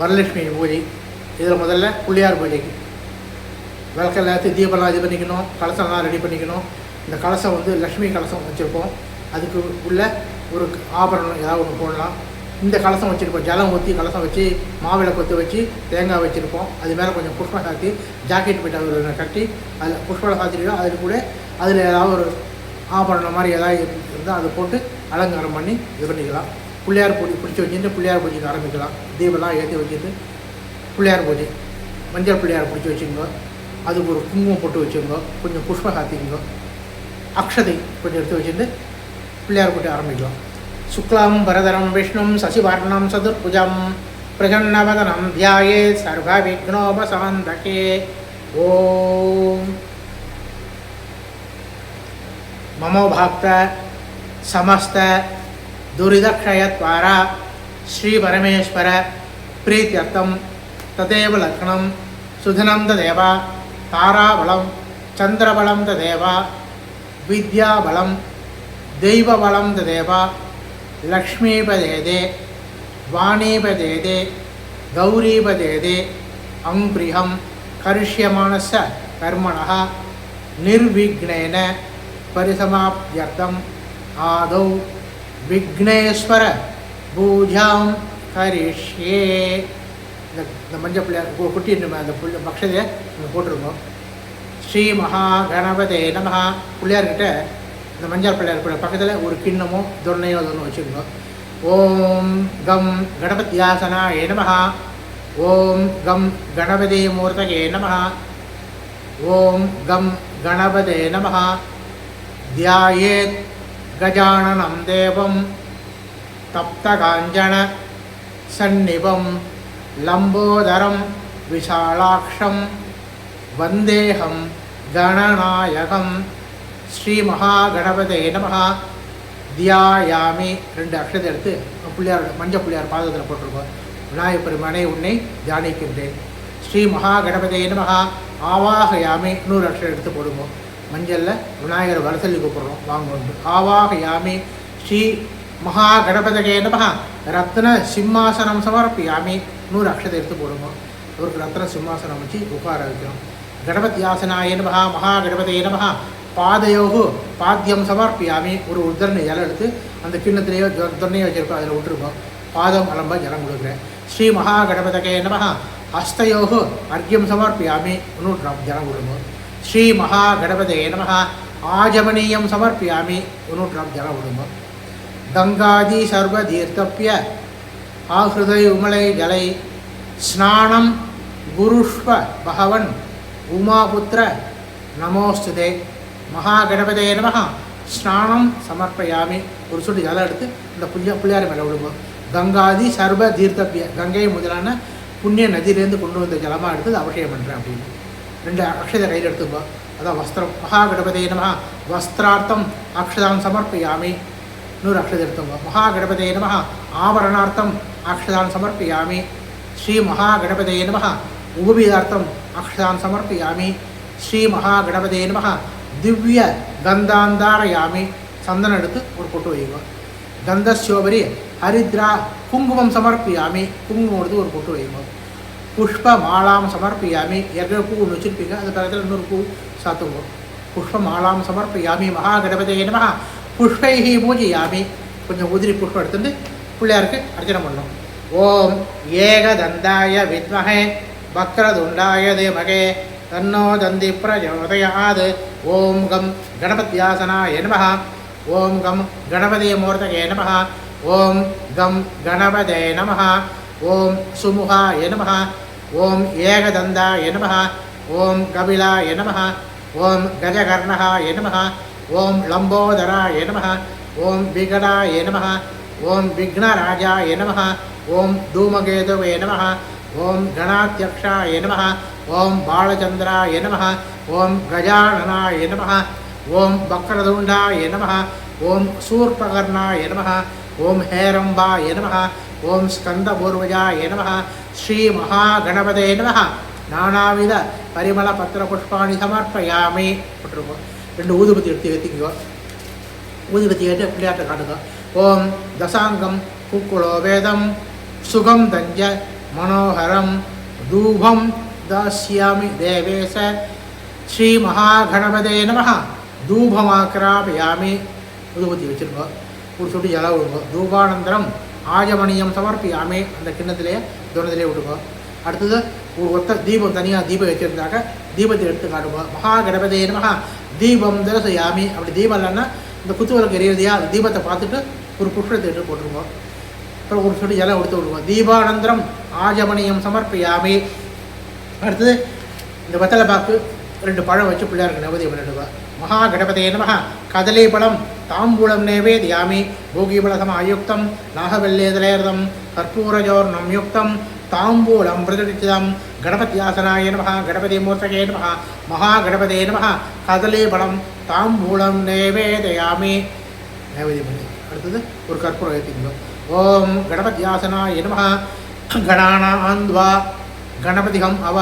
வரலட்சுமி பூஜை இதில் முதல்ல பிள்ளையார் பூஜைக்கு விளக்கெல்லாம் ஏற்றி தீபம்லாம் இது பண்ணிக்கணும். கலசம்லாம் ரெடி பண்ணிக்கணும். இந்த கலசம் வந்து லக்ஷ்மி கலசம் வச்சுருப்போம். அதுக்கு உள்ள ஒரு ஆபரணம் ஏதாவது ஒன்று போடலாம். இந்த கலசம் வச்சுருப்போம். ஜலம் ஊற்றி கலசம் வச்சு மாவிளை கொத்து வச்சு தேங்காய் வச்சுருப்போம். அது மேலே கொஞ்சம் புஷ்பம் சாத்தி ஜாக்கெட் பிட்ட ஒரு கட்டி அதில் புஷ்பம் சாத்திட்டோம் அதில் கூட அதில் ஏதாவது ஒரு ஆபரணம் மாதிரி ஏதாவது இருந்தால் அதை போட்டு அலங்காரம் பண்ணி இது பண்ணிக்கலாம். பிள்ளையார் பூஜை பிடிச்சி வச்சுட்டு பிள்ளையார் பூஜைக்கு ஆரம்பிக்கலாம். தீபம்லாம் ஏற்றி வச்சுட்டு பிள்ளையார் பூஜை மஞ்சள் பிள்ளையார் பிடிச்சி வச்சுக்கோங்க அதுக்கு ஒரு குங்குமம் போட்டு வச்சுக்கோங்க கொஞ்சம் புஷ்பம் காத்திக்கோங்க அக்ஷதை கொஞ்சம் எடுத்து வச்சுட்டு பிள்ளையார் பூஜை ஆரம்பிக்கலாம். சுக்லாம் பரதரம் விஷ்ணும் சசிவர்ணம் சதுர்புஜம் பிரசன்னவதனம் தியாயே சர்வ விக்னோபசாந்தகே. ஓம். மமோபாக்த சமஸ்த துரிதக்ஷயத்வாரா ஸ்ரீ பரமேஸ்வர பிரீத்தியர்த்தம் ததேவ லக்னம் சுதினம் ததேவா தாராபலம் சந்திரபலம் ததேவா வித்யாபலம் தெய்வபலம் ததேவா லக்ஷ்மீபதேதே வாணீபதேதே கௌரீபதேதே அம்பிரிகம் கரிஷ்யமானச கர்மண நிர்விக்னேன பரிசமாப்தியர்த்தம் ஆதௌ விக்னேஸ்வர பூஜாம் கரிஷ்யே இந்த இந்த மஞ்சள் பிள்ளையார் கொட்டிட்டு அந்த புள்ள பக்ஷதையை நம்ம போட்டிருக்கோம். ஸ்ரீ மகா கணபதே நமகா பிள்ளையார்கிட்ட இந்த மஞ்சள் பிள்ளையார் கூட பக்கத்தில் ஒரு கிண்ணமோ தொன்னையோ ஒன்று வச்சுருந்தோம். ஓம் கம் கணபத்யாசனா ஏ நமகா ஓம் கம் கணபதி மூர்த்தகே நமகா ஓம் கம் கணபதே நமகா தியாயேத் गजाननं देवं तप्तकाञ्चन सन्निभं लम्बोदरं विशालाक्षं वन्देऽहं गणनायकं ஸ்ரீமகாகணபதே நம தியாயாமி ரெண்டு அக்ஷதை எடுத்து பிள்ளையார் மஞ்சள் பிள்ளையார் பாதத்தில் போட்டிருக்கோம் விநாயகப் பெருமானே உன்னை தியானிக்கின்றேன் ஸ்ரீ மகாகணபதே நம ஆவாகயாமி இன்னொரு அக்ஷரம் எடுத்து போடுவோம் மஞ்சளில் விநாயகர் வரசல்லி கூப்பிடுறோம். வாங்க ஆவாகயாமி ஸ்ரீ மகா கணபதகே நமகா ரத்ன சிம்மாசனம் சமர்ப்பியாமி. நூறு அக்ஷத்தை எடுத்து போடுங்க. அவருக்கு ரத்ன சிம்மாசனம் வச்சு உட்கார வைக்கிறோம் கணபதி ஆசனாய நமகா மகா கணபதே நமகா பாதையோகு பாத்தியம் சமர்ப்பியாமி. ஒரு உத்தரணை ஜலம் எடுத்து அந்த கிண்ணத்திலேயோ தொன்னையோ வச்சிருக்கோம். அதில் விட்டுருக்கோம். பாதம் அலம்ப ஜலம் கொடுக்குறேன். ஸ்ரீ மகா கணபதகே நமகா ஹஸ்தயோகு அர்க்கியம் சமர்ப்பியாமி. இன்னொரு ஜலம் கொடுங்க. ஸ்ரீ மகா கணபதே நமக ஆஜமனீயம் சமர்ப்பியாமி. இன்னொரு ஜன ஜலம் கங்காதி சர்வ தீர்த்தப்பிய ஆஹிருதை உமலை ஜலை. ஸ்நானம் குருஷ்வ பகவன். உமாபுத்திர. நமோஸ்துதே. மகா கணபதே நமக ஸ்நானம் சமர்ப்பயாமி. ஒரு சொட்டு ஜலம் எடுத்து இந்த புள்ளிய புள்ளியார் மேலே விடுவோம். கங்காதி சர்வ தீர்த்தப்பிய கங்கை முதலான புண்ணிய நதியிலேருந்து கொண்டு வந்த ஜலமாக எடுத்து அதை அபிஷேகம் பண்ணுறேன் அப்படின்னு. ரெண்டு அக்ஷதை கையில் எடுத்துக்கோ. அதான் வஸ்திரம். மகாகணபதே நம வஸ்திரார்த்தம் அக்ஷதான் சமர்ப்பியாமி. இன்னொரு அக்ஷதை எடுத்துக்கோ. மகாகணபதே நம ஆபரணார்த்தம் அக்ஷதான் சமர்ப்பியாமி. ஸ்ரீ மகாகணபதே நம உபபீதார்த்தம் அக்ஷதான் சமர்ப்பியாமி. ஸ்ரீ மகாகணபதே நம திவ்ய கந்தாந்தாரயாமி. சந்தனம் எடுத்து ஒரு பொட்டு வைங்க கந்தசோபரி ஹரித்ரா குங்குமம் சமர்ப்பியாமி. குங்குமம் எடுத்து ஒரு பொட்டு வைங்க புஷ்ப மாலாம் சமர்ப்பியாமி ஏற்கனவே பூ ஒன்று வச்சுருப்பீங்க அது பக்கத்தில் இன்னொரு பூ சாத்துவோம் புஷ்ப மாலாம் சமர்ப்பியாமி மகா மகாகணபதே நம புஷ்பைஹி பூஜையாமி கொஞ்சம் உதிரி புஷ்பம் எடுத்துட்டு பிள்ளையாருக்கு அர்ச்சனை பண்ணணும் ஓம் ஏகதந்தாய வித்மகே வக்ரதுண்டாய தேமகே தன்னோ தந்தி பிரஜோதயாது ஓம் கம் கணபத்யாசனாய நம ஓம் கம் கணபதி மூர்த்தகே நம ஓம் கம் கணபதே நம ஓம் சுமுகாய நம ஓம் ஏகதந்தாய நம ஓம் கபிலாய நம ஓம் கஜகர்ணகாய நம ஓம் லம்போதராய நம ஓம் விகடாய நம ஓம் விக்னராஜாய நம ஓம் தூமகேதவே நம ஓம் கணாத்தியக்ஷாய நம ஓம் பாலச்சந்திராய நம ஓம் கஜானனாய நம ஓம் வக்ரதுண்டாய நம ஓம் சூர்பகர்ணாய நம ஓம் ஹேரம்பாய நம ஓம் ஸ்கந்தபூர்வஜாய நம ஸ்ரீ மகாகணபதே நம நானாவித பரிமள பத்திர புஷ்பாணி சமர்ப்பயாமே. போட்டிருக்கோம் ரெண்டு ஊதுபத்தி எடுத்து ஏற்றிக்குவோம் ஊதுபத்தி ஏற்று பிள்ளையாட்டை காட்டுங்க. ஓம் தசாங்கம் பூக்குளோ வேதம். சுகம் தஞ்ச மனோகரம். தூபம் தாஸ்யாமி தேவேச. ஸ்ரீ மகாகணபதே நம தூபமாக்கிராபயாமி ஊதுபத்தி வச்சுருக்கோம் ஒரு சொட்டு ஜல தூபானந்தரம் ஆஜமணியம் சமர்ப்பியாமே. அந்த கிண்ணத்திலே துணத்திலே விடுங்க அடுத்தது ஒரு ஒத்த தீபம் தனியாக தீபம் வச்சுருந்தாக்க தீபத்தை எடுத்து காட்டுவோம் மகா கணபதே மகா தீபம் தரிசயாமி. அப்படி தீபம் இல்லைன்னா இந்த குத்துவலுக்கு விளக்கு அந்த தீபத்தை பார்த்துட்டு ஒரு புஷ்பத்தை எடுத்து போட்டுருவோம் அப்புறம் ஒரு சொல்லி ஜலம் கொடுத்து விடுவோம் தீபானந்தரம் ஆஜமணியம் சமர்ப்பியாமி. அடுத்தது இந்த வெத்தலை பாக்கு ரெண்டு பழம் வச்சு பிள்ளையாருக்கு நவதியம் பண்ணிடுவா. மகா கணபதே மகா கதலை பழம் தாம்பூலம் நேவேதியாமி பூகிபலசம் ஆயுக்தம் நாகவல்லேதலேர்தம் கற்பூரஜோர்ணம் யுக்தம் தாம்பூலம் பிரதிஷ்டிதம் கணபத்யாசனாய நம கணபதி மூர்த்தகே நம மகா கணபதே நம கதலி பழம் தாம்பூலம் நேவேதயாமி நைவேத்தியம் பண்ணி அடுத்தது ஒரு கற்பூரம் ஏற்றிக்கணும் ஓம் கணபத்யாசனாய நம கணானாந்த்வா கணபதிகம் அவ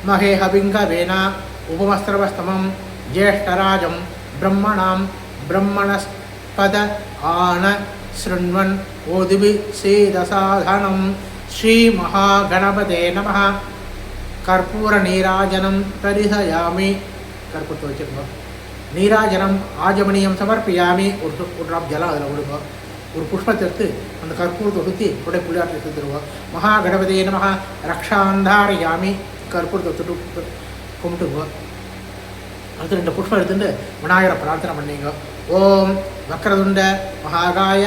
महेहबिङ्गवेन उपमस्त्रवस्तमं ज्येष्ठराजं ब्रह्मणां ब्रह्मणस्पद आन शृण्वन् ओदिभि सेदसाधनं श्रीमहागणपते नमः कर्पूरनीराजनं तरिहयामि கற்பூரத்தை வச்சுருக்கோம் நீராஜனம் ஆஜமணியம் சமர்ப்பியாமி ஒரு டு- ஒரு ட்ராப் ஜலம் அதில் விடுங்க ஒரு புஷ்பத்தை எடுத்து அந்த கற்பூரத்தை ஊற்றி உடைய புள்ளியாட்டை செஞ்சுருவோம் மகா கணபதே நம ரக்ஷாந்தாரியாமி கற்பூரத்தை தொட்டு கும்பிட்டுக்குவோம் அடுத்து ரெண்டு புஷ்பம் எடுத்துட்டு விநாயகரை பிரார்த்தனை பண்ணிங்க. ஓம் வக்ரதுண்ட மகாகாய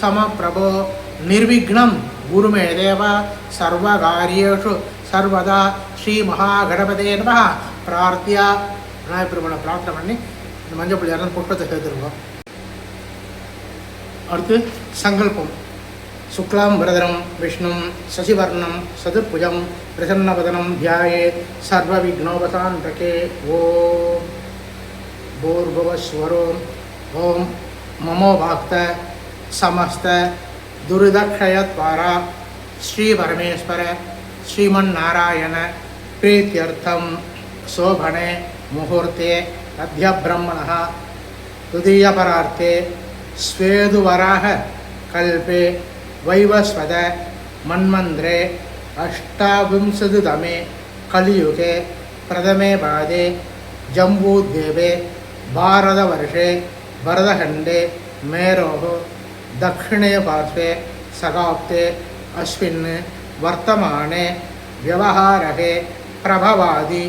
சம பிரபோ நிர்விக்னம் குருமே தேவ சர்வகாரியேஷு சர்வதா ஸ்ரீ மகாகணபதே நம. பிரார்த்தியா. விநாயகர் பெருமானை பிரார்த்தனை பண்ணி இந்த மஞ்சள் பிள்ளையாரன் புஷ்பத்தை சேர்த்துருக்கோம் அடுத்து சங்கல்பம். शुक्लां विष्णु, शशिवर्ण सदुर्भुज प्रसन्न प्रसन्नवदनं ध्यायेत् के ओ भूर्भुवस्वरो ओं ममो भक्त, समस्त दुर्दक्षयद्वारा, श्रीपरमेश्वर, श्रीमन्नारायण, प्रीत्यर्थं शोभणे मुहूर्ते अध्यब्रह्मणः तृतीयपरार्थे, स्वेदुवराह कल्पे वैवस्वत मन्मन्त्रे अष्टाविंशतितमे कलियुगे प्रथमे पादे जम्बूद्वीपे भारतवर्षे भरतखण्डे मेरोः दक्षिणे पार्श्वे सगाप्ते अस्मिन् वर्तमाने व्यवहारके प्रभवादि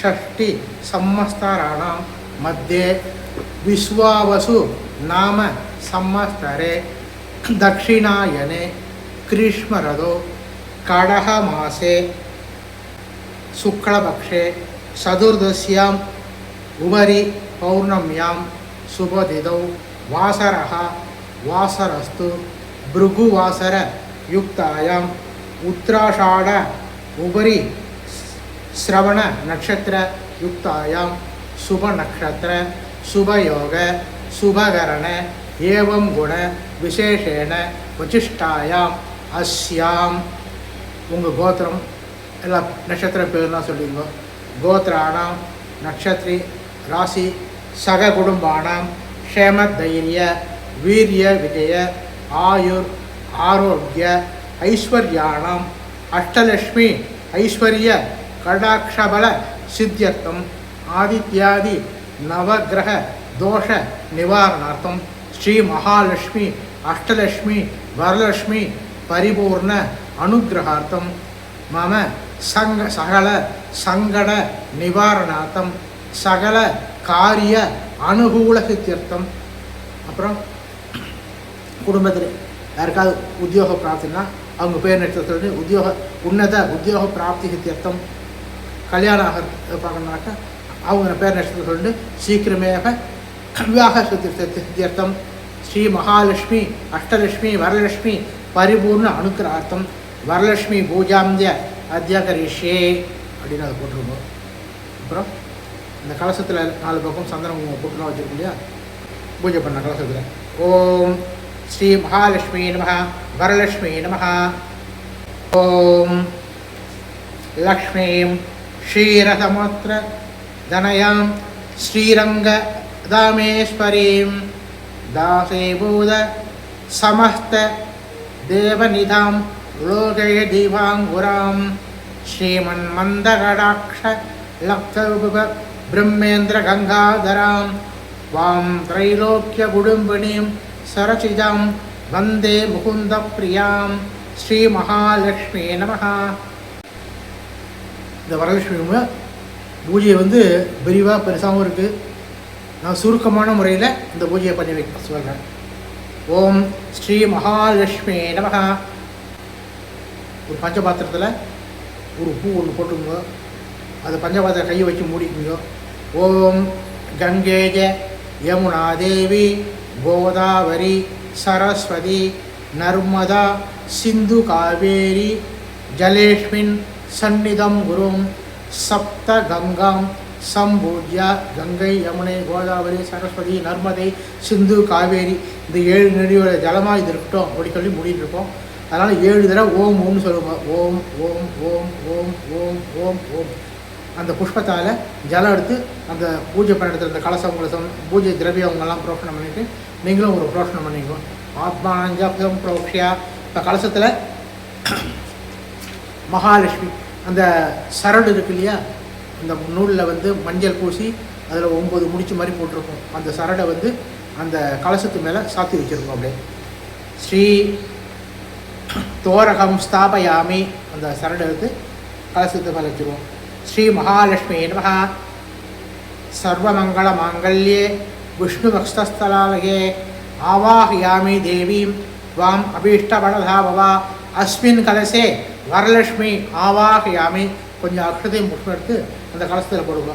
षष्टिसंवत्सराणां मध्ये विश्वावसु नाम संवत्सरे दक्षिणायने ग्रीष्मरदो कडहमासे शुक्लपक्षे चतुर्दश्याम् उपरि पौर्णम्यां शुभतिथौ वासरः वासरस्तु भृगुवासरयुक्तायाम् उत्तराषाढ उपरि श्रवणनक्षत्रयुक्तायां शुभनक्षत्र शुभयोग शुभकरण एवं விசேஷேன வச்சிஷ்டாயாம் அஸ்யாம். உங்கள் கோத்திரம் எல்லா நட்சத்திர பேர்லாம் சொல்லிங்க கோத்திராணாம் நட்சத்திரி ராசி சக குடும்பானாம் க்ஷேம தைரிய வீரிய விஜய ஆயுர் ஆரோக்கிய ஐஸ்வர்யானாம் அஷ்டலக்ஷ்மி ஐஸ்வர்ய கடாட்சபல சித்தியர்த்தம் ஆதித்யாதி நவகிரக தோஷ நிவாரணார்த்தம் ஸ்ரீ மகாலட்சுமி அஷ்டலக்ஷ்மி வரலக்ஷ்மி பரிபூர்ண அனுகிரகார்த்தம். மம சங்க சகல சங்கட நிவாரணார்த்தம். சகல காரிய அனுகூல சித்தியர்த்தம் அப்புறம் குடும்பத்தில் யாருக்காவது உத்தியோக பிராப்தினா அவங்க பேர் நட்சத்திரத்தில் உத்தியோக உன்னத உத்தியோக பிராப்தி சித்தியர்த்தம் கல்யாணம் ஆக பார்க்கணுனாக்கா அவங்க பேர் நட்சத்திரம் சொல்லிட்டு சீக்கிரமேக விவாக சித்தி சித்தியர்த்தம். ஸ்ரீ மகாலட்சுமி அஷ்டலட்சுமி வரலட்சுமி பரிபூர்ண அனுக்கிரகார்த்தம். வரலட்சுமி பூஜாந்திய அத்தியகரிஷே அப்படின்னு அதை போட்டிருக்கோம். அப்புறம் இந்த கலசத்தில் நாலு பக்கம் சந்தனம் போட்டுலாம் வச்சுருக்கோம் இல்லையா? பூஜை பண்ண கலசத்தில். ஓம் ஸ்ரீ மகாலட்சுமி நம வரலட்சுமி நம ஓம் லக்ஷ்மீம் க்ஷீரசமுத்திர தனயாம் ஸ்ரீரங்க ஸ்ரீரங்கதாமேஸ்வரீம் தாசீபூத சமஸ்த देवनिधां लोकय दीवाङ्गुरां श्रीमन्मन्दकटाक्ष लब्धविभ ब्रह्मेन्द्रगङ्गाधरां वां त्रैलोक्यकुडुम्बिनीं सरचिजां वन्दे मुकुन्दप्रियां ஸ்ரீமகாலட்சுமி நமஹா இந்த வரலட்சுமி பூஜையை வந்து விரிவாக பெருசாகவும் இருக்குது நான் சுருக்கமான முறையில் இந்த பூஜையை பண்ணி வைக்க சொல்கிறேன் ஓம் ஸ்ரீ மகாலட்சுமி நமஹா ஒரு பஞ்சபாத்திரத்தில் ஒரு பூ ஒன்று போட்டுங்க அது பஞ்சபாத்திரம் கையை வச்சு மூடிக்குங்க. ஓம் கங்கேஜ யமுனா தேவி கோதாவரி சரஸ்வதி நர்மதா சிந்து காவேரி ஜலேஷ்மின் சந்நிதம் குரும் சப்த கங்காம் சம்பூஜ்யா கங்கை யமுனை கோதாவரி சரஸ்வதி நர்மதை சிந்து காவேரி இந்த ஏழு நதியோட ஜலமாக இது இருக்கட்டும் அப்படி சொல்லி மூடிட்டு இருப்போம் அதனால் ஏழு தடவை ஓம் ஓம்னு சொல்லுவோம் ஓம் ஓம் ஓம் ஓம் ஓம் ஓம் ஓம். அந்த புஷ்பத்தால் ஜலம் எடுத்து அந்த பூஜை பண்ணிடத்துல இந்த கலசம் கலசம் பூஜை திரவியவங்கெல்லாம் புரோஷனம் பண்ணிவிட்டு நீங்களும் ஒரு புரோஷனம் பண்ணிக்கோ. ஆத்மானஞ்சம் புரோக்ஷியா. இப்போ கலசத்தில் மகாலட்சுமி அந்த சரடு இருக்கு இல்லையா? அந்த நூலில் வந்து மஞ்சள் பூசி அதில் ஒம்பது முடிச்சு மாதிரி போட்டிருக்கோம். அந்த சரடை வந்து அந்த கலசத்து மேலே சாத்தி வச்சுருக்கோம் அப்படியே. ஸ்ரீ தோரகம் ஸ்தாபயாமி அந்த சரடை எடுத்து கலசத்து மேலே வச்சுருவோம் ஸ்ரீ மகாலட்சுமி நமஹ. சர்வமங்கள மாங்கல்யே. விஷ்ணு பக்ஷஸ்தலாலயே ஆவாஹயாமி தேவீம். வாம் அபீஷ்டபடதா பவா அஸ்மின் கலசே. வரலட்சுமி ஆவாஹயாமி. கொஞ்சம் அக்ஷதையும் புஷ்பம் எடுத்து அந்த கலசத்தில் போடுங்க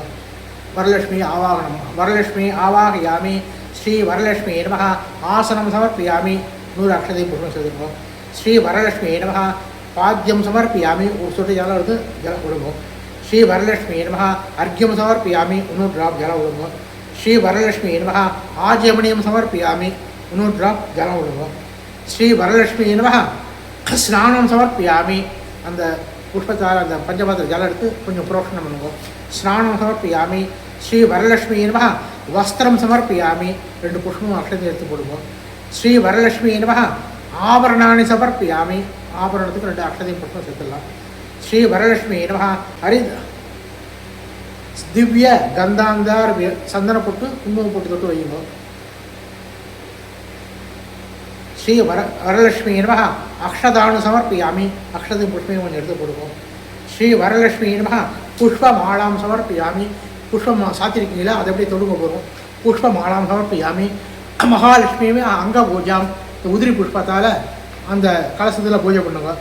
வரலட்சுமி ஆவாகனம். வரலட்சுமி ஆவாகயாமி. ஸ்ரீ வரலட்சுமி நமஹ ஆசனம் சமர்ப்பியாமி. நூறு அக்ஷதையும் புஷ்பம் செலுத்துவோம் ஸ்ரீ வரலட்சுமி நமஹ பாத்தியம் சமர்ப்பியாமி. ஒரு சொட்டு ஜலம் எடுத்து ஜலம் விடுவோம் ஸ்ரீ வரலட்சுமி நமஹ அர்க்கியம் சமர்ப்பியாமி. இன்னொரு ட்ராப் ஜலம் விடுவோம் ஸ்ரீ வரலட்சுமி நமஹ ஆஜ்யமணியம் சமர்ப்பியாமி. இன்னொரு ட்ராப் ஜலம் விடுவோம் ஸ்ரீ வரலட்சுமி நமஹ ஸ்நானம் சமர்ப்பியாமி. அந்த புஷ்பத்தால் அந்த பஞ்சபாத்திர ஜலம் எடுத்து கொஞ்சம் புரோஷனம் பண்ணுவோம் ஸ்நானம் சமர்ப்பியாமி ஸ்ரீ வரலட்சுமி நமஹ வஸ்திரம் சமர்ப்பியாமி ரெண்டு புஷ்பமும் அக்ஷத்தை எடுத்து போடுவோம் ஸ்ரீ வரலட்சுமி நமஹ ஆபரணானி சமர்ப்பியாமி ஆபரணத்துக்கு ரெண்டு அக்ஷதையும் புஷ்பம் சேர்த்துடலாம். ஸ்ரீ வரலட்சுமி நமஹ ஹரி திவ்ய கந்தாந்தார் சந்தன போட்டு குங்குமம் போட்டு தொட்டு வையுங்க. ஸ்ரீ வர வரலட்சுமி நம அக்ஷதானு சமர்ப்பியாமி அக்ஷதை புஷ்பையும் கொஞ்சம் எடுத்து கொடுப்போம் ஸ்ரீ வரலட்சுமி நம புஷ்ப மாலாம் சமர்ப்பியாமி. புஷ்பம் சாத்திருக்கீங்களா? அதை எப்படி தொடுங்க போகிறோம் புஷ்ப மாலாம் சமர்ப்பியாமி. மகாலட்சுமியுமே அங்க பூஜாம். உதிரி புஷ்பத்தால் அந்த கலசத்தில் பூஜை பண்ணுங்க.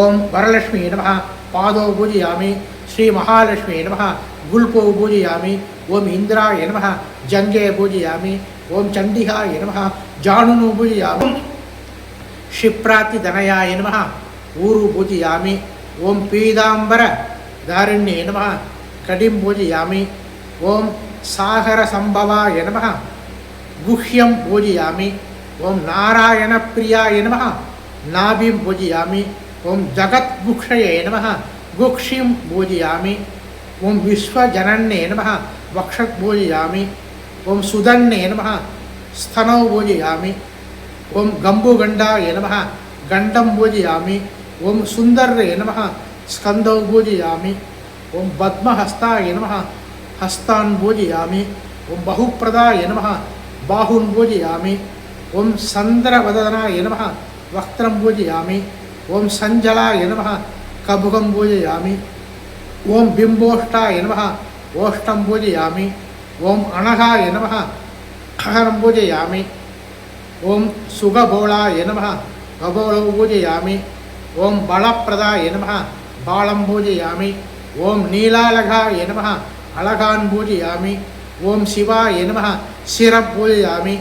ஓம் வரலட்சுமி நம பாதோ பூஜையாமி. ஸ்ரீ மகாலட்சுமி நம குல்போ பூஜையாமி. ஓம் இந்திரா நம ஜங்கே பூஜையாமி. ஓம் சண்டிகா நம ஜானுனு பூஜையாமி. क्षिप्रातिधनयाय नमः ऊरु पूजयामि ॐ पीताम्बर दारिण्ये नमः कडिं पूजयामि ॐ सागरसम्भवाय नमः गुह्यं पूजयामि ॐ नारायणप्रियाय नमः नाभिं पूजयामि ॐ जगद्गुक्षये नमः गुक्षिं पूजयामि ॐ विश्वजनन्ये नमः वक्षत् पूजयामि ॐ ஓம் கம்பு கண்டா எனமக கண்டம் பூஜையாமி. ஓம் சுந்தர் எனமக ஸ்கந்தௌ பூஜையாமி. ஓம் பத்மஹஸ்தா எனமக ஹஸ்தான் பூஜையாமி. ஓம் பகுப்பிரதா எனமக பாஹுன் பூஜையாமி. ஓம் சந்திரவதனா எனமக வக்திரம் பூஜையாமி. ஓம் சஞ்சலா எனமக கபுகம் பூஜையாமி. ஓம் பிம்போஷ்டா எனமக ஓஷ்டம் பூஜையாமி. ஓம் அணகா எனமக அகரம் பூஜையாமி. ஓம் சுகபோளா எனம கபோளோ பூஜையாமி. ஓம் பலப்பிரதா எனம பாலம் பூஜையாமி. ஓம் நீலாலகா எனம அழகான் பூஜையாமி. ஓம் சிவா எனம சிர பூஜையாமி.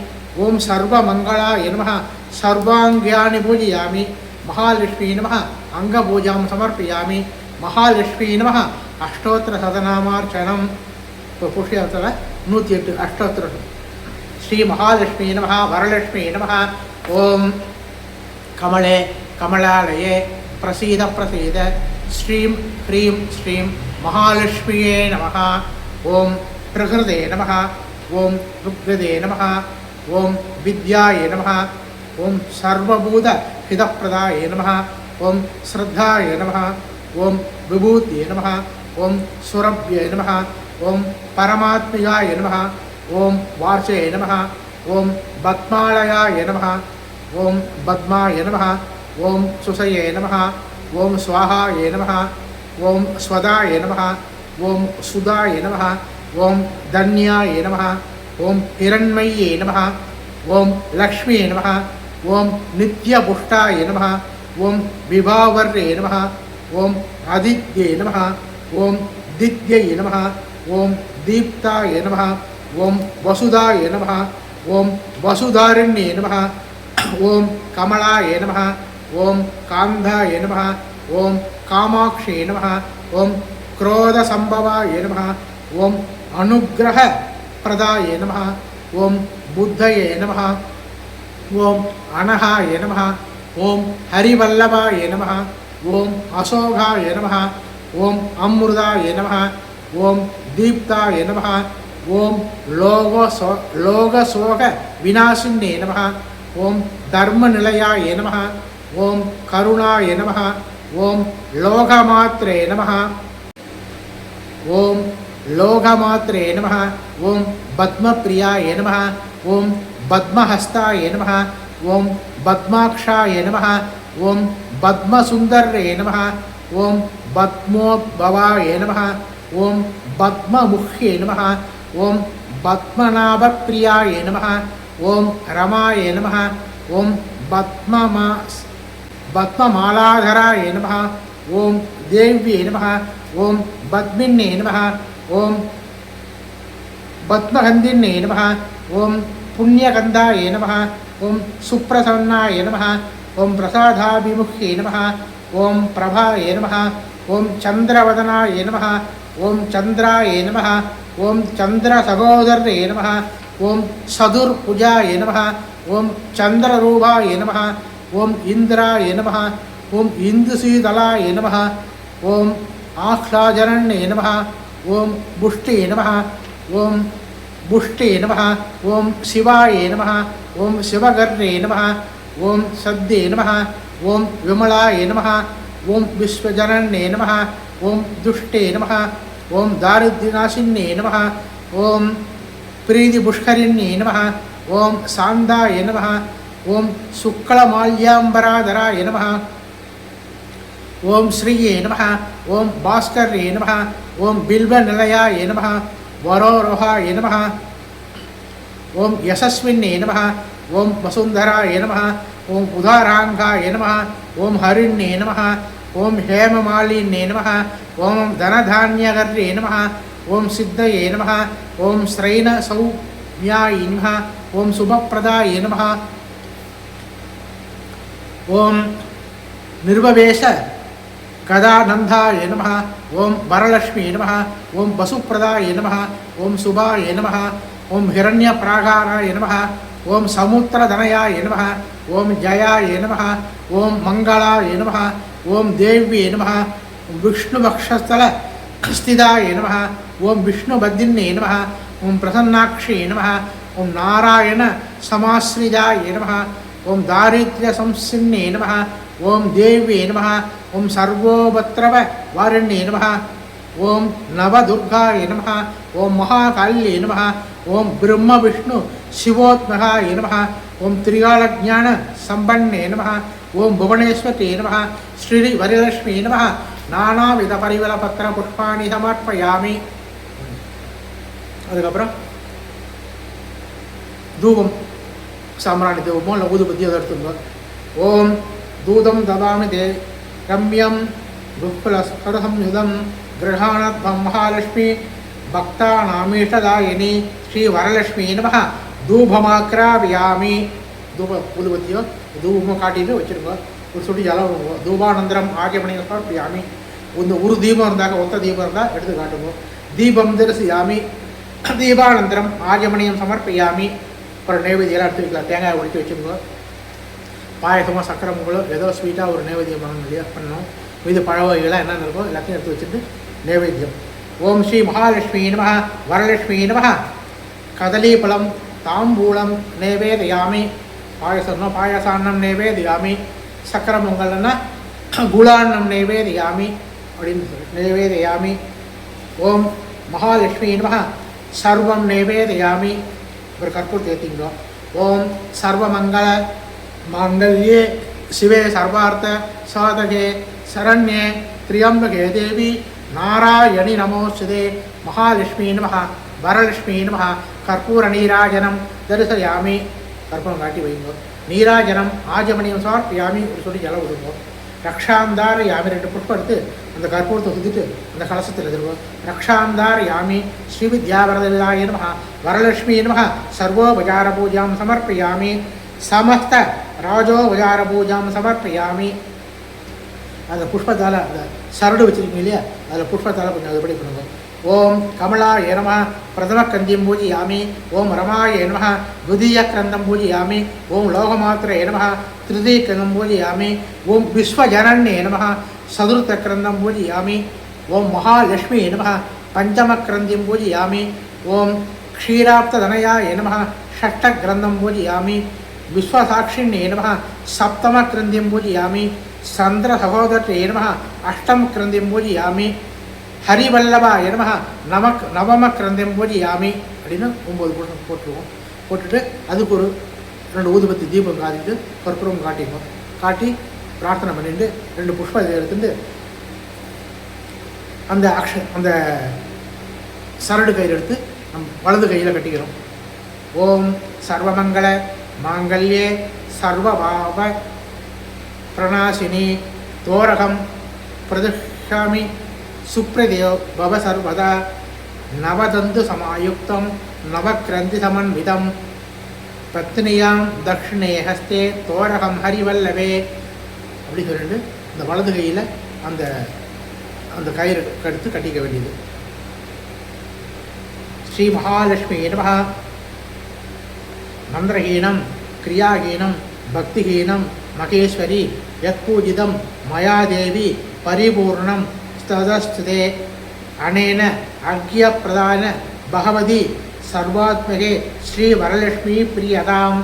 ஓம் சர்வமங்களா எனம சர்வாங்கியானி பூஜையாமி. மகாலட்சுமி நம அங்க பூஜாம் சமர்ப்பியாமி. மகாலட்சுமி நம அஷ்டோத்திர சதநாமார்ச்சனம். இப்போ புஷ்யத்தில் நூற்றி எட்டு அஷ்டோத்திரம் ஸ்ரீ மகாலட்சுமி நம வரலட்சுமி நம ஓம் கமலே கமலாலயே பிரசீத பிரசீத. ஸ்ரீம் ஹ்ரீம் ஸ்ரீம் மகாலட்சுமியே நம ஓம் பிரகிருதே நம ஓம் ருக்ரதே நம ஓம் வித்யாய நம ஓம் சர்வபூத ஹிதப்பிரதாய நம ஓம் ஸ்ரத்தாய நம ஓம் விபூத்தியே நம ஓம் சுரப்யே நம ஓம் பரமாத்மிகாய நம ஓம் வார்ஷே நம ஓம் பத்மாலயாய நம ஓம் பத்மாய நம ஓம் சுசையே நம ஓம் ஸ்வாஹாய நம ஓம் ஸ்வதாய நம ஓம் சுதாய நம ஓம் தன்யாய நம ஓம் இரண்மையே நம ஓம் லக்ஷ்மியே நம ஓம் நித்யபுஷ்டாய நம ஓம் விபாவர்யே நம ஓம் ஆதித்யே நம ஓம் தித்யை நம ஓம் தீப்தாய நம ஓம் வசுதாய நம ஓம் வசுதாரண்யே நம ஓம் கமலாய நம ஓம் காந்தாய நம ஓம் காமாட்சே நம ஓம் क्रोधसम्भवाय नमः ॐ अनुग्रहप्रदाय नमः ॐ बुद्धये नमः ॐ अनहाय नमः ॐ हरिवल्लभाय नमः ॐ अशोकाय नमः ॐ अमृताय नमः ॐ दीप्ताय नमः ஓம் லோகோ சோ லோக சோக விநாசின்னே நமகா ஓம் தர்ம நிலையா நமகா ஓம் கருணா நமகா ஓம் லோகமாத்திரே நமகா ஓம் லோகமாத்திரே நமகா ஓம் பத்மபிரியா நமகா ஓம் பத்மஹஸ்தா நமகா ஓம் பத்மாக்ஷா நமகா ஓம் பத்மசுந்தரே நமகா ஓம் பத்மோத்பவா நமகா ஓம் பத்மமுஹ்யே நமகா ஓம் பத்மநாபப்பிரியாய நம ஓம் ரமாய நம ஓம் பத்மமா பத்மமாலாதராய நம ஓம் தேவ்யே நம ஓம் பத்மின்னே நம ஓம் பத்மகந்தின்னே நம ஓம் புண்ணியகந்தாய நம ஓம் சுப்பிரசன்னாய நம ஓம் பிரசாதாபிமுഖ்யே நம ஓம் பிரபாய நம ஓம் சந்திரவதனாய நம ஓம் சந்திராய நம ஓம் சந்திர சகோதர் நம ஓம் சதுர் புஜா நம ஓம் சந்திர ரூபா நம ஓம் இந்திரா நம ஓம் இந்து சீதலா நம ஓம் ஆஹ்லாஜரன் நம ஓம் புஷ்டி நம ஓம் புஷ்டி நம ஓம் சிவாயே நம ஓம் சிவகர்ணே நம ஓம் சத்தே நம ஓம் விமலாய நம ஓம் விஸ்வஜனன்னே நம ஓம் துஷ்டே நம ஓம் தாரித்யநாசின்னே நம ஓம் பிரீதி பிரீதிபுஷ்கரிண்யே நம ஓம் சாந்தாய நம ஓம் சுக்லமால்யாம்பராதராய நம ஓம் ஸ்ரீயே நம ஓம் பாஸ்கரே நம ஓம் பில்வநிலையாய நம வரோரோகாய நம ஓம் யசஸ்வின்னே நம ஓம் வசுந்தராய நம ஓம் உதாராங்காய நம ஓம் ஹரிண்யே நம ஓம் ஹேமமாலினே நம ஓம் தனதானியகர்யே நம ஓம் சித்தயே நம ஓம் ஸ்ரைன சௌமியாய நம ஓம் சுபப்பிரதாய நம ஓம் நிர்வவேஷ கதானந்தாய நம ஓம் வரலட்சுமி நம ஓம் வசுப்பிரதாய நம ஓம் சுபாய நம ஓம் ஹிரண்யபிராகாராய நம ஓம் சமுத்திரதனயாய நம ஓம் ஜயாய நம ஓம் மங்களாய நம ஓம் தேவ்யே நம விஷ்ணு பக்ஷஸ்தல ஸ்திதாய நம ஓம் விஷ்ணு பத்தினே நம ஓம் பிரசன்னாட்சி நம ஓம் நாராயண சமாஸ்ரிதாய நம ஓம் தாரித்ய சம்சின்னே நம ஓம் தேவ்யே நம ஓம் சர்வோபத்ரவ வாரண்யே நம ஓம் நவதுர்காய நம ஓம் மகாகால்யே நம ஓம் பிரம்ம விஷ்ணு சிவோத்மகாய நம ஓம் திரிகாலஜான சம்பன்னே நம ஓம் புவனேஸ்வரே நம ஸ்ரீ வரலட்சுமி நம நானாவித பரிவல பத்திர புஷ்பாணி சமர்ப்பயாமி. அதுக்கப்புறம் தூபம் சாம்பிராணி தூபமோ இல்லை ஊதுபத்தி அதை எடுத்துங்க ஓம் தூதம் ததாமி தே ரம்யம் துப்புலஸ்கரசம்யுதம் கிரகாணத்வம் மகாலட்சுமி பக்தானாமீஷதாயினி ஸ்ரீ வரலட்சுமி நம தூபமாக்கிராவியாமி தூப ஊதுபத்தியோ? தூபமாக காட்டிட்டு வச்சுருங்க ஒரு சுட்டி ஜலம் தூபானந்தரம் ஆகியமணிகள் சமர்ப்பியாமி ஒன்று ஒரு தீபம் இருந்தாக்க ஒத்த தீபம் இருந்தால் எடுத்து காட்டுவோம். தீபம் தரிசியாமி. தீபானந்தரம் ஆகியமணியம் சமர்ப்பியாமி. அப்புறம் நைவேத்தியெல்லாம் எடுத்து வைக்கலாம். தேங்காய் ஒடித்து வச்சுருக்கோம் பாயசமோ சக்கரை பொங்கலோ ஏதோ ஸ்வீட்டாக ஒரு நைவேத்தியம் பண்ணணும் இல்லையா? பண்ணணும். இது பழ வகைகளாக என்னென்ன இருக்கோ எல்லாத்தையும் எடுத்து வச்சுட்டு நைவேத்தியம். ஓம் ஸ்ரீ மகாலட்சுமி நம வரலட்சுமி நம. கதலீபலம் தாம்பூலம் நைவேதயாமி. பாயசம்னா பாயசான்னம் நைவேதியாமி சக்கர பொங்கல்னா குலான்னம் நைவேதியாமி அப்படின்னு சொல்லி நைவேதியாமி ஓம் மகாலட்சுமி நம சர்வம் நைவேதியாமி ஒரு கற்பூர் ஏற்றிங்களோ ஓம் சர்வமங்கள மங்கல்யே சிவே சர்வார்த்த சாதகே சரண்யே திரியம்பகே தேவி நாராயணி நமோஸ்துதே மகாலட்சுமி நம வரலட்சுமி நம கற்பூர நீராஜனம் தரிசயாமி கற்பூரம் காட்டி வைங்கோ நீராஜனம் ஆஜமணியம் சமர்ப்பியாமி ஒரு சொல்லி ஜலம் விடுங்கோ ரக்ஷாந்தார யாமி ரெண்டு புஷ்பம் எடுத்து அந்த கற்பூரத்தை சுத்திட்டு அந்த கலசத்தில் எதிர்வோம் ரக்ஷாந்தார் யாமி ஸ்ரீ வித்யாவரதாய நம வரலட்சுமி நம சர்வோபஜார பூஜாம் சமர்ப்பயாமி சமஸ்த ராஜோபஜார பூஜாம் சமர்ப்பயாமி. அந்த புஷ்பத்தால் அந்த சரடு வச்சுருக்கீங்க இல்லையா? அதில் புஷ்பத்தால் கொஞ்சம் அதுபடி பண்ணுங்க ஓம் கமலாய நம. பிரதம கந்தியம் பூஜியாமி. ஓம் ரமாய நம. துதிய கிரந்தம் பூஜியாமி. ஓம் லோகமாத்திரே நம. திருதி கிரந்தம் பூஜியாமி. ஓம் விஸ்வஜனன்யே நம. சதுர்த்த கிரந்தம் பூஜியாமி. ஓம் மகாலட்சுமி நம. பஞ்சம கிரந்தியம் பூஜியாமி. ஓம் க்ஷீராப்ததனயாய நம. ஷஷ்ட கிரந்தம் பூஜியாமி. விஸ்வசாட்சிண்யே நம. சப்தம கிரந்தியம் பூஜியாமி. சந்திர சகோதரே நம. அஷ்டம் கிரந்தியம் பூஜியாமி. ஹரிவல்லபா நம நமக் நவம கிரந்தியம் யாமி அப்படின்னு ஒம்பது போட்டு போட்டுருவோம் போட்டுட்டு அதுக்கு ஒரு ரெண்டு ஊதுபத்தி தீபம் காட்டிட்டு கற்பூரம் காட்டிடுவோம் காட்டி பிரார்த்தனை பண்ணிட்டு ரெண்டு புஷ்ப எடுத்துட்டு அந்த அக்ஷ அந்த சரடு கையில் எடுத்து நம் வலது கையில் கட்டிக்கிறோம். ஓம் சர்வமங்கள மாங்கல்யே சர்வபாவ பிரணாசினி தோரகம் பிரதிஷாமி சுப்ரதேவ் பவ சர்வதா நவதந்து சமாயுக்தம் நவக்ரந்தி சமன்விதம். பத்னியாம் தக்ஷிணே ஹஸ்தே தோரகம் ஹரிவல்லவே அப்படி சொல்லிட்டு இந்த வலது கையில் அந்த அந்த கயிறு கடுத்து கட்டிக்க வேண்டியது. ஸ்ரீ மகாலட்சுமி நமகா மந்திரஹீனம் கிரியாஹீனம் பக்திஹீனம் மகேஸ்வரி யத்பூஜிதம் பூஜிதம் மயாதேவி பரிபூர்ணம். ததஸ்துதே அனேன அர்க்கியப்பிரதான பகவதி சர்வாத்மகே ஸ்ரீ வரலட்சுமி பிரியதாம்.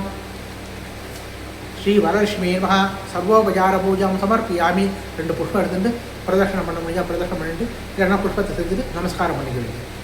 ஸ்ரீ வரலட்சுமி நம சர்வோபசார பூஜாம் சமர்ப்பியாமி. ரெண்டு புஷ்பம் எடுத்துட்டு பிரதட்சணம் பண்ண முடிஞ்சா பிரதட்சணம் பண்ணிட்டு இல்லைன்னா புஷ்பத்தை செஞ்சுட்டு நமஸ்காரம் பண்ணிக்க வேண்டியது